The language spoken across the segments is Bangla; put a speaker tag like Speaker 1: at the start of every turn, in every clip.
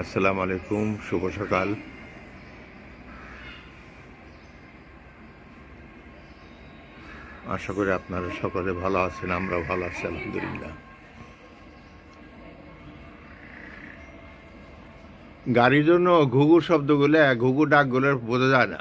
Speaker 1: আসসালামু আলাইকুম, শুভ সকাল। আশা করি আপনারা সকলে ভালো আছেন আমরা ভালো আছি, আলহামদুলিল্লাহ। গাড়ির জন্য ঘুঘু শব্দগুলো ঘুঘু ডাকগুলো বোঝা যায় না।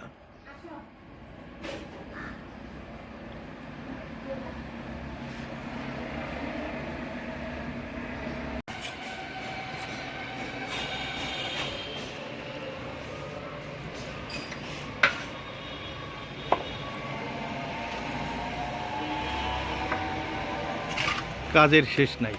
Speaker 1: কাজের শেষ নাই।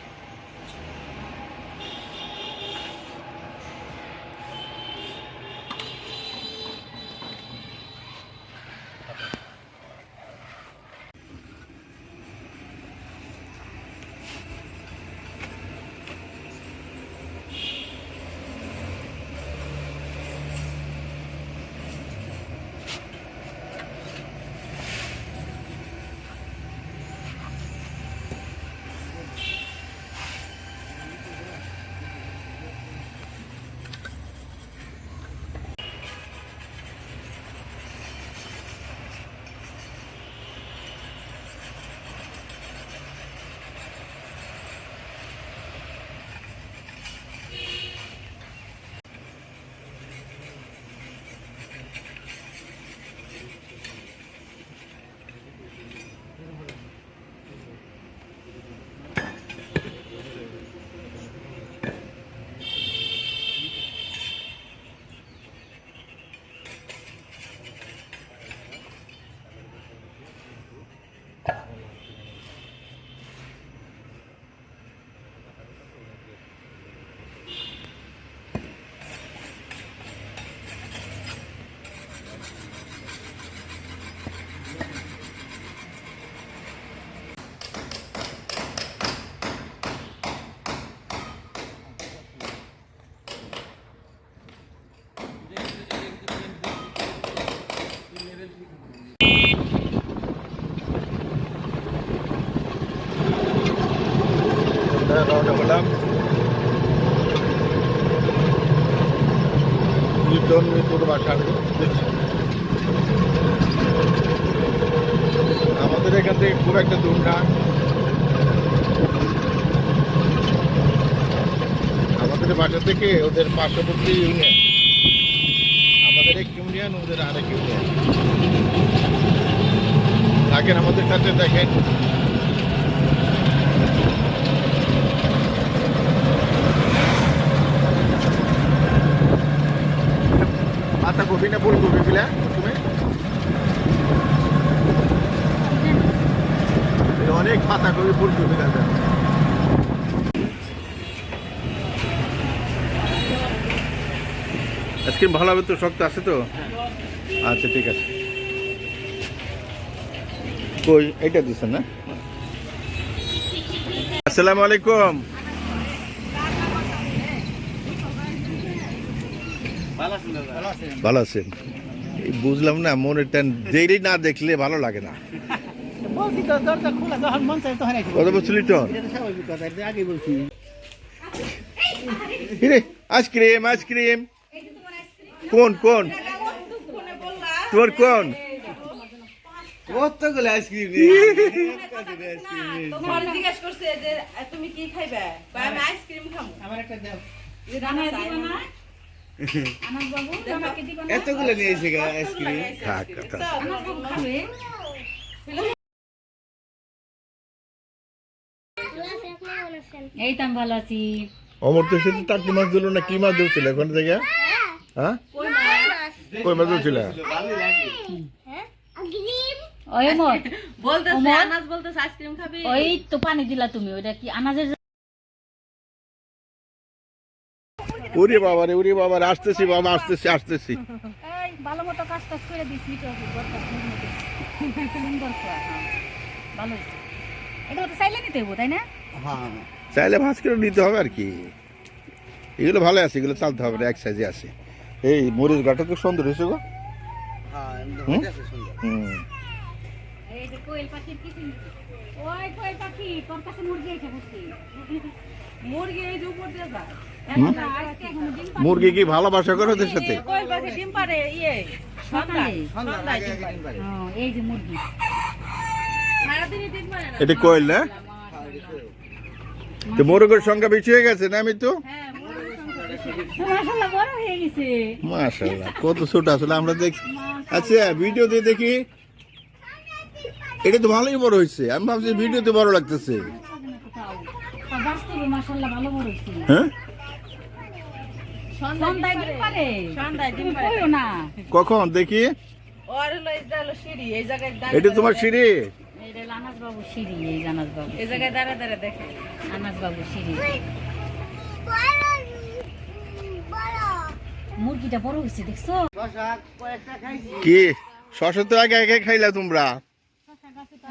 Speaker 1: উদ্দেশ্যে। আমাদের এখান থেকে খুব একটা দূর না। আমাদের বাসা থেকে ওদের পার্শ্ববর্তী ইউনিয়ন আমাদের এক ইউনিয়ন ওদের আরেক ইউনিয়ন থাকেন আমাদের সাথে, দেখেন। কপি না ফুলকপি পিলা? তুমি? অনেক পাতা কপি ফুলকপি লাগবে আইসক্রিম ভালো হবে তো শক্ত আছে তো? আচ্ছা ঠিক আছে। কই এইটা দিচ্ছেন না? আসসালামু আলাইকুম। ভালো আছেন। বুঝলাম না মনের টান দেরি না দেখলে ভালো লাগে না।
Speaker 2: মন
Speaker 1: কত
Speaker 2: আগে বলছি
Speaker 1: আইসক্রিম আইসক্রিম কোন কোন? তোর কোন?
Speaker 2: কতগুলো আইসক্রিম
Speaker 3: তোমার জিজ্ঞেস করছে যে তুমি কি খাইবে? আমি আইসক্রিম খাব।
Speaker 2: আমার একটা দাও।
Speaker 3: এতগুলো
Speaker 2: নিয়েছে আইসক্রিম
Speaker 1: থাক।
Speaker 4: এই তো ভালো আছি।
Speaker 1: অমর তো সে টাকি মাছ দিল না? কি মাছ ধরছিল এখন থেকে? হ্যাঁ? কই মাছ? ধরছিল?
Speaker 4: ওই মোর
Speaker 3: বলতেছে আনাজ বলতেছে আইসক্রিম খাবি?
Speaker 4: ওই তো পানি দিলা তুমি ওইটা কি আনাজের
Speaker 1: ওরে বাবা রে ওরে বাবা রে, আসতেছি বাবা আসতেছি আসতেছি।
Speaker 4: এই ভালো মতো কাজ টাজ করে দিস মিটো সুন্দর করে, হ্যাঁ। ভালো হয়েছে। এটা তো চাইলে নিতে তাই না?
Speaker 2: হ্যাঁ।
Speaker 1: চাইলে ভাজ করে নিতে হবে আর কি। এগুলো ভালো আছে এগুলো চালতে হবে এক সাইজে আছে। এই মরিচ গাটা তো সুন্দর হয়েছে গো।
Speaker 2: হ্যাঁ
Speaker 1: হুম?
Speaker 2: সুন্দর
Speaker 4: যে কোয়েল পাখির কিছু ওই কোয়েল পাখি তোর কাছে মুরগি এসে বসছি
Speaker 3: মুরগি এই যে উপর দিয়ে যায়
Speaker 4: আজকে এখনও ডিম পাড়ে
Speaker 1: মুরগি কি ভালোবাসা করে ওদের সাথে?
Speaker 3: এই কোয়েল পাখি ডিম ইয়ে
Speaker 4: এই যে মুরগি।
Speaker 3: না।
Speaker 1: এটা তো মোরগের সংখ্যা বেশি হয়ে গেছে না আমি তো
Speaker 3: হ্যাঁ মুরগির সংখ্যা বেশি।
Speaker 4: মাশাআল্লাহ বড় হয়ে গেছে।
Speaker 1: মাশাআল্লাহ কত ছোট আসলে আমরা দেখি। আচ্ছা ভিডিও দিয়ে দেখি। এটা তো ভালোই বড় হয়েছে। আমি ভাবছি ভিডিওতে বড় লাগতেছে।
Speaker 4: ভালো বড়
Speaker 1: হ্যাঁ কখন? দেখি।
Speaker 3: এটা
Speaker 1: তোমার সিঁড়ি?
Speaker 4: এটা আনাজ বাবু সিঁড়ি এই আনাজ বাবু
Speaker 3: এই জায়গায় দাঁড়া দাঁড়া দেখে।
Speaker 4: আনাজ বাবু সিঁড়ি মুরগিটা বড় হয়েছে দেখছ?
Speaker 1: কি? শশা তো আগে আগে খাইলা তোমরা।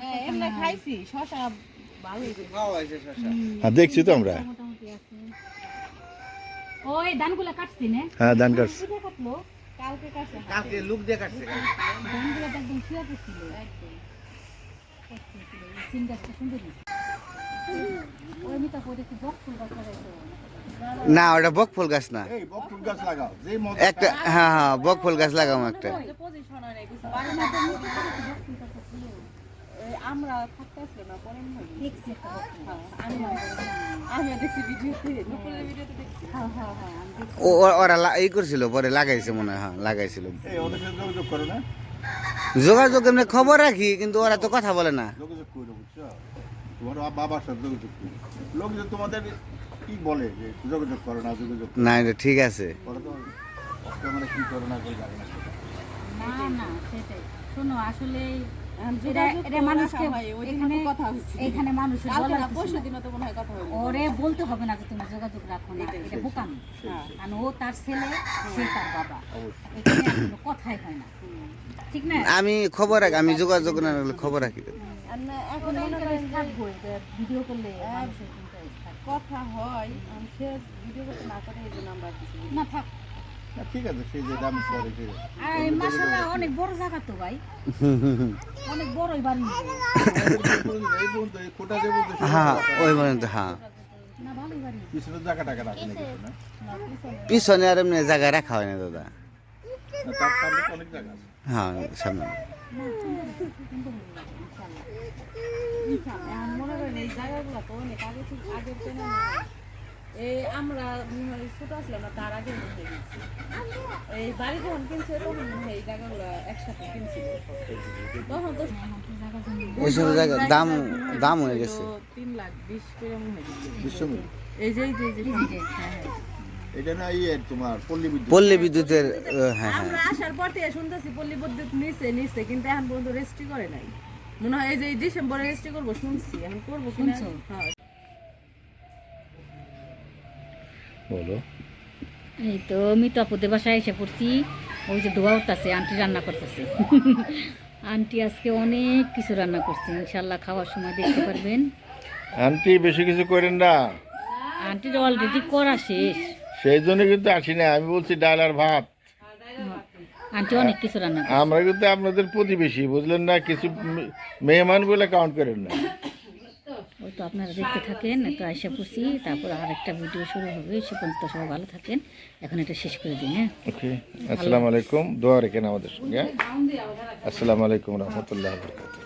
Speaker 3: হ্যাঁ
Speaker 1: হ্যাঁ দেখছি তো আমরা।
Speaker 4: ওই ধানগুলা কাটছি না?
Speaker 1: হ্যাঁ ধান কাটছি।
Speaker 3: কালকে কাছে
Speaker 2: কালকে লুক দিয়ে কাটছে।
Speaker 4: ধানগুলা একদম শুয়ে পড়ছিল। সিম গাছটা সুন্দর ওই মিতা কই দেখি বক ফুল গাছ লাগাইছো।
Speaker 5: না ওটা বক ফুল গাছ না।
Speaker 1: লাগাও
Speaker 5: একটা হ্যাঁ হ্যাঁ বক ফুল গাছ লাগাম একটা।
Speaker 3: আমরা থাকতে আসলো না পরে
Speaker 4: দেখছি।
Speaker 3: হ্যাঁ, আমি আমি দেখছি ভিডিওতে দুপুরের ভিডিওতে দেখছি।
Speaker 4: হ্যাঁ হ্যাঁ হ্যাঁ
Speaker 5: ওরা এই করছিল পরে লাগাইছে মনে হয় হ্যাঁ লাগাইছিল।
Speaker 1: ওদের সাথে যোগাযোগ করো না?
Speaker 5: যোগাযোগ এমনি খবর রাখি কিন্তু ওরা তো কথা বলে না।
Speaker 1: যোগাযোগ করো বুঝছ? তোমার বাবার সাথে যোগাযোগ করো। লোক যে তোমাদের কি বলে যে যোগাযোগ করো না যোগাযোগ
Speaker 5: না এটা ঠিক আছে।
Speaker 1: মানে কি করো না করে জানে না
Speaker 4: না না সেটাই। শোনো আসলে এখানে
Speaker 3: কথা
Speaker 4: এখানে মানুষের ওরে বলতে হবে না যে তুমি যোগাযোগ রাখো না এটা বোকামি। কারণ ও তার ছেলে সে তার বাবা। এখানে কথাই হয় না। ঠিক না?
Speaker 5: আমি খবর রাখি আমি যোগাযোগ না রাখলে খবর রাখি
Speaker 3: আর না,
Speaker 4: এখন
Speaker 3: মনে
Speaker 4: ভিডিও করলে
Speaker 3: কথা হয় সে ভিডিও করতে না করে এই আমরা
Speaker 4: না থাক।
Speaker 1: না, ঠিক আছে সেই যে দাম করে ঠিক আছে
Speaker 4: আর মাসাল্লাহ অনেক বড় জায়গা তো ভাই অনেক বড়ই বাড়ি
Speaker 1: এই পর্যন্ত এই কোটা যে
Speaker 5: হ্যাঁ ওই পর্যন্ত হ্যাঁ
Speaker 4: না ভালোই
Speaker 1: পিছনে জায়গা টাকা রাখে না
Speaker 5: পিছনে আর এমনি জায়গায় রাখা হয় না দাদা
Speaker 1: জায়গা
Speaker 5: হ্যাঁ সামনে
Speaker 3: মনে করেন এই জায়গাগুলো তো অনেক আগে আগের এই আমরা ছোট আসলাম না তার আগে হয় গেছি এই বাড়ি যখন কিনছে তখন এই জায়গাগুলো একসাথে কিনছিল তখন তো
Speaker 5: ওইসব জায়গা দাম দাম হয়ে গেছে।
Speaker 3: তিন লাখ বিশ করে মনে হয় গেছে। এই যে এই যে হ্যাঁ, হ্যাঁ।
Speaker 1: এটা না ইয়ে তোমার পল্লী বিদ্যুৎ।
Speaker 5: পল্লী বিদ্যুতের হ্যাঁ হ্যাঁ।
Speaker 3: আমরা আসার পর থেকে শুনতেছি পল্লী বিদ্যুৎ নিচ্ছে নিচ্ছে কিন্তু এখন পর্যন্ত রেজিস্ট্রি করে নাই। মনে হয় এই যে ডিসেম্বরে রেজিস্ট্রি করব শুনছি। এখন করব কিনা?
Speaker 4: শুনছো?
Speaker 3: হ্যাঁ।
Speaker 1: বলো।
Speaker 4: এই তো মিতু আপুদের বাসায় এসে পড়ছি। ওই যে দোয়া উঠতেছে আন্টি রান্না করতেছে। আন্টি আজকে অনেক কিছু রান্না করছে ইনশাল্লাহ খাওয়ার সময় দেখতে পারবেন।
Speaker 1: আন্টি বেশি কিছু করেন না।
Speaker 4: আন্টির অলরেডি করা শেষ।
Speaker 1: সেই জন্য কিন্তু আসি না আমি বলছি ডাল আর ভাত।
Speaker 4: আন্টি অনেক কিছু রান্না
Speaker 1: আমরা কিন্তু আপনাদের প্রতিবেশী বুঝলেন না? কিছু মেহমান বলে কাউন্ট করেন না।
Speaker 4: ওই তো আপনারা দেখতে থাকেন তো আইসা পুষি তারপর আর একটা ভিডিও শুরু হবে সে পর্যন্ত সবাই ভালো থাকেন। এখন এটা শেষ করে দিন হ্যাঁ?
Speaker 1: ওকে আসসালামু আলাইকুম। দোয়া রেখেন আমাদের সঙ্গে। আসসালামু আলাইকুম রহমতুল্লাহ বরকাত